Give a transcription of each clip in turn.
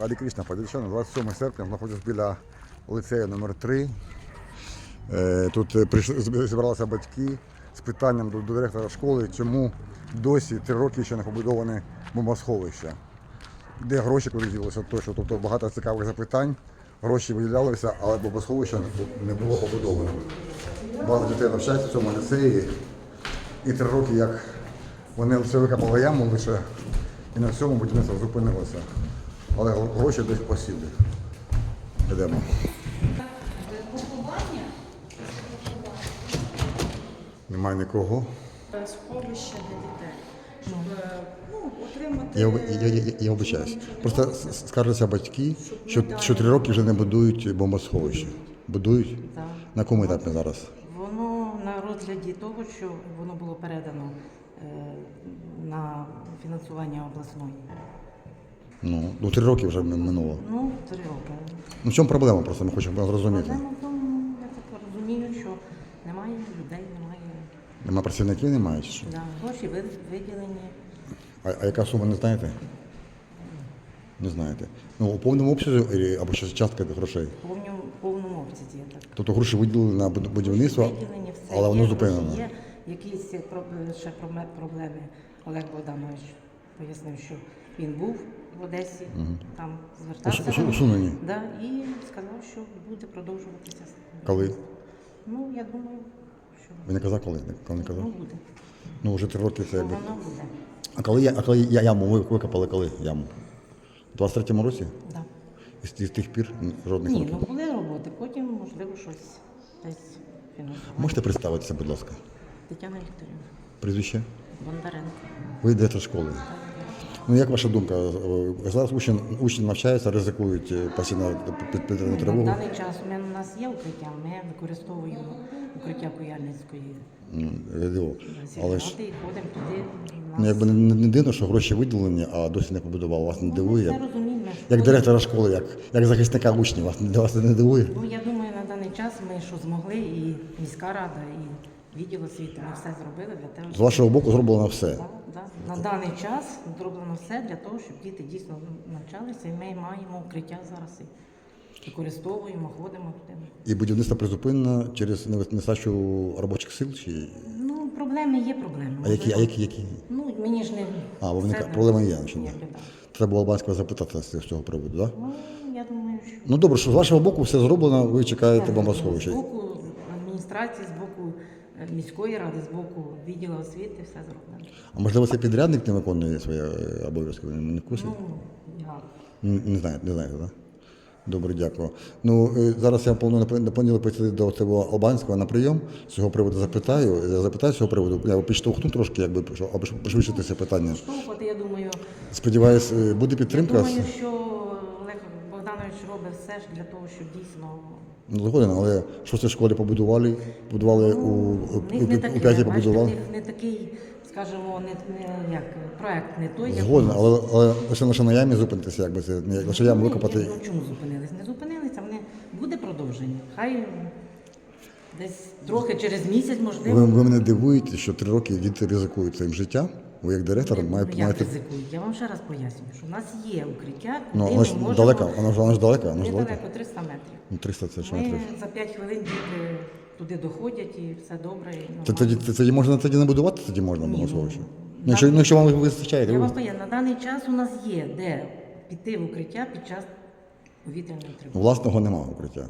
Аді Кришна, Подільчани, 27 серпня знаходжусь біля ліцею номер 3 Е, Тут е, зібралися батьки з питанням до, директора школи, чому досі три роки ще не побудоване бомбосховище. Де гроші куди ділися тощо. Тобто багато цікавих запитань. Гроші виділялися, але бомбосховище не було побудовано. Багато дітей навчається в цьому ліцеї. І три роки, як вони все викопали яму лише, і на цьому будівництво зупинилося. Але гроші десь посіли. Йдемо. Немає нікого. сховище для дітей, щоб е, ну, отримати Я, я, я, я обичаюсь. Просто скаржаться батьки, що, що три роки вже не будують бомбосховище. Будують? Так. На якому етапі зараз? Воно на розгляді того, що воно було передано е, на фінансування обласної. Ну, ну три роки вже минуло. Ну, три роки. Ну в чому проблема? Просто ми хочемо зрозуміти. Проблема в тому, я так розумію, що немає людей, немає Нема працівників, немає чи що? да, гроші ви- виділені. А, а яка сума не знаєте? Не знаєте. Ну, у повному обсязі е, або ще частка грошей. В повному, повному обсязі я так. Тобто гроші виділили на буд- будівництво, Виділені, все але воно є, зупинено. Є якісь ще пробле- проблеми. Олег Богданович пояснив, що він був в Одесі, там звертався. Усу- усунені. Да, і сказав, що буде продовжуватися. Коли? Ну, я думаю, що Ви не казав коли? Коли не казав? ну, буде. Ну вже три роки це якби. Воно буде. А коли я, а коли я яму викопали, коли яму? У 23-му році? Да. І з, тих пір жодних Ні, ну були роботи, потім, можливо, щось десь фінансувати. Можете представитися, будь ласка. Тетяна Вікторівна, Прізвище? Бондаренко. Ви йдете з школи. Ну як ваша думка? Е, Зараз учні, учні навчаються, ризикують е, постійно під На тривогу. даний час у мене у нас є укриття, ми використовуємо укриття Куяльницької М, відео. Але ж і ходимо туди. Ну, якби не, не дивно, що гроші виділені, а досі не побудували. Вас не Ну, дивує. Розуміємо. Як директора школи, як, як захисника учнів, вас, не- вас не дивує? Ну, я думаю, на даний час ми що змогли, і міська рада, і відділ освіти, ми все зробили для того, З щоб вашого боку зроблено все. Да, да. на даний час зроблено все для того, щоб діти дійсно навчалися, і ми маємо укриття зараз і використовуємо, ходимо туди. І будівництво призупинено через нестачу робочих сил? Чи... Ну, проблеми є проблеми. А які, а які, які? Ну, мені ж не А, бо вони все є. ні? да. Треба було Албанського запитати з цього приводу, так? Да? Ну, я думаю, що Ну добре, що з вашого боку все зроблено, ви чекаєте з боку адміністрації, з боку міської ради, з боку відділу освіти, все зроблено. А можливо, цей підрядник не виконує свої е, обов'язки? Ви не в курсі? Ну, я Не знаєте, не знаєте, так? Добре, дякую. Ну, е, зараз я планую на пон- прийти до цього Албанського на прийом. З цього приводу запитаю. Я запитаю з цього приводу. Я підштовхну трошки, якби аби щоб пришвидшити це питання. штовхувати, я думаю, Сподіваюсь, е, буде я думаю, що Олег Богданович робить все ж для того, щоб дійсно згоден, але що в школі побудували? Побудували у, у, у, у п'ятій побудували. не такий, скажімо, не, не як проект не той, як Згоден, у нас. але, але лише лише на ямі зупинитися, якби це не лише яму Ну, викопати. Ну, чому зупинились? Не зупинилися, вони буде продовження. Хай десь трохи через місяць, можливо. Ви, ви мене дивуєте, що три роки діти ризикують своїм життям. Ви як директор Ну, маєте, як маєте ризикують? Я вам ще раз пояснюю, що в нас є укриття, ну, куди ж ми можемо... далека, вона ж вона ж далека, вона ж далека. Недалеко, 300 метрів. Ну, 300 це ж Ми метрів. за 5 хвилин діти туди доходять і все добре. І Це тоді, це тоді можна тоді не будувати, тоді можна було ну, сховище. Ну, якщо, ну, якщо вам вистачає, Я ви- вам поясню, на даний час у нас є де піти в укриття під час повітряної тривоги. власного немає укриття.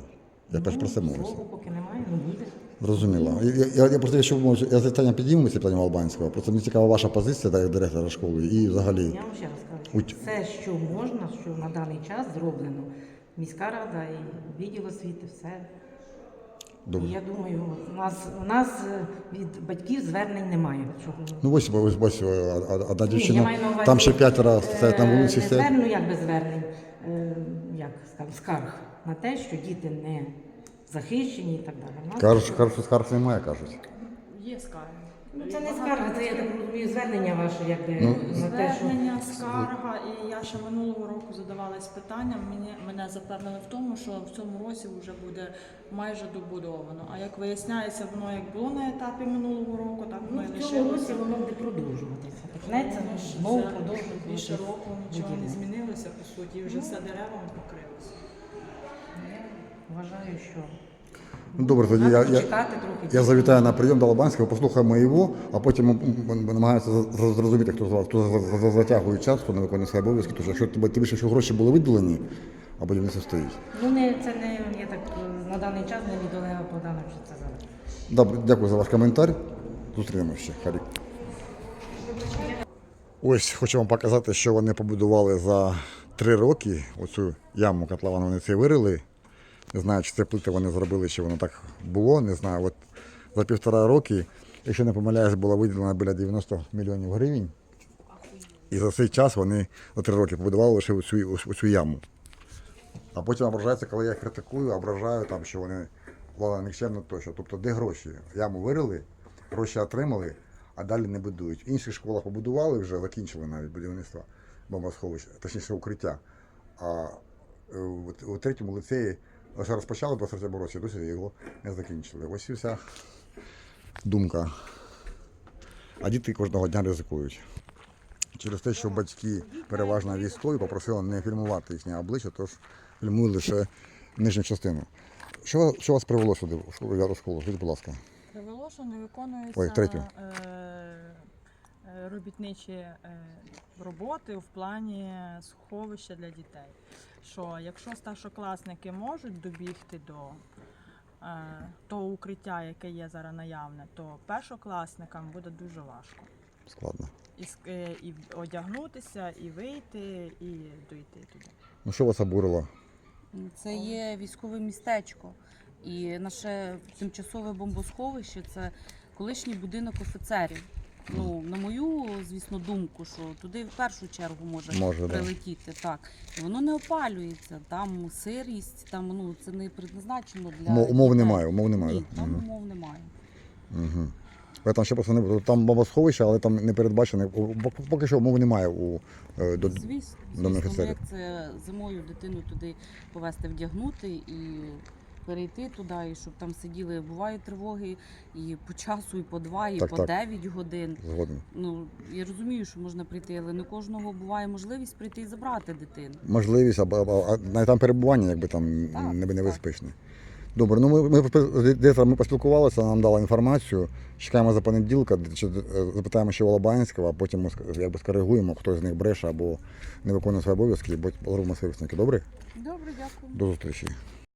Я перш про це мовлюся. Поки немає, ну буде. Зрозуміло. Я, я, я просто якщо можете, я питання підійму це питання Албанського. Просто мені цікава ваша позиція, так, як директора школи, і взагалі. Я вам ще раз кажу, Уть. все, що можна, що на даний час зроблено. Міська рада і відділ освіти, все. Добре. І я думаю, у нас, у нас е, від батьків звернень немає. Що, Ну ось ось ось одна Ні, я дівчина, маю на увазі, там ще п'ятеро стоять на е, вулиці. Не як би звернень, е, як скажемо, скарг на те, що діти не захищені і так далі. Кажуть, кажуть, що скарг немає, кажуть. є скарги. Ну, це не скарга, це я так розумію, звернення ваше, якби Ну, на те, що Звернення, скарга, і я ще минулого року задавалась питанням. Мені мене запевнили в тому, що в цьому році вже буде майже добудовано. А як виясняється, воно як було на етапі минулого року, так ну, і в цьому році лишилося. воно буде продовжуватися. Почнеться Воно ж знову продовжувати. більше року нічого не змінилося по суті, і вже все деревами покрилося. Вважаю, що Ну, добре, тоді я, я, трохи. я завітаю на прийом до Лобанського, послухаємо його, а потім з- зрозуміти, хто, за- хто за- за- затягує час, хто не виконує свої обов'язки. Тож, якщо тебе тобі ще гроші були виділені, а будівництво стоїть. Ну, не, це не, я так е, на даний час не від Олега Богдановича це залежить. Добре, дякую за ваш коментар. Зустрінемося ще. Харі. Ось хочу вам показати, що вони побудували за три роки. Оцю яму котлован вони це вирили. Не знаю, чи це плити вони зробили, чи воно так було. Не знаю. От за півтора роки, якщо не помиляюсь, було виділено біля 90 мільйонів гривень. І за цей час вони за три роки побудували лише оцю, оцю яму. А потім ображаються, коли я їх критикую, ображаю там, що вони влада нікчемно тощо. Тобто, де гроші? Яму вирили, гроші отримали, а далі не будують. В інших школах побудували вже, закінчили навіть будівництво бомбосховища, точніше укриття. А е, у третьому ліцеї лише розпочали в 23 році, досі його не закінчили. Ось і вся думка. А діти кожного дня ризикують. Через те, що батьки переважно військові, попросили не фільмувати їхнє обличчя, тож фільмують лише нижню частину. Що, що вас привело сюди, в школу? Скажіть, будь ласка. Привело, що не виконуються Ой, третю. е, е, робітничі е, роботи в плані сховища для дітей. Що якщо старшокласники можуть добігти до е, того укриття, яке є зараз наявне, то першокласникам буде дуже важко. Складно. І, ск- е, і одягнутися, і вийти, і дойти туди. Ну що вас обурило? Це є військове містечко. І наше тимчасове бомбосховище це колишній будинок офіцерів. Ну, на мою, звісно, думку, що туди в першу чергу може, Може, да. прилетіти. Так. І воно не опалюється. Там сирість, там ну це не предназначено для Умов, умов дітей. немає, умов немає. Ні, там Угу. умов немає. Угу. Там ще просто не там бомбосховище, але там не передбачено. Пок- Поки що умов немає у е, до, Звісно, до звісно, ну, офіцерів. як це зимою дитину туди повезти вдягнути і перейти туди, і щоб там сиділи. Бувають тривоги і по часу, і по два, і Так, по так. 9 годин. згоден. Ну я розумію, що можна прийти, але не кожного буває можливість прийти і забрати дитину. Можливість, або, або а навіть там перебування, якби там Так, не небезпечне. Добре, ну ми, ми, ми поспілкувалися, нам дала інформацію. Чекаємо за понеділка, е, запитаємо ще Волобанського, а потім якби скоригуємо, хто з них бреше або не виконує свої обов'язки, і будь- зробимо свої висновки. Добре? Добре, дякую. До зустрічі.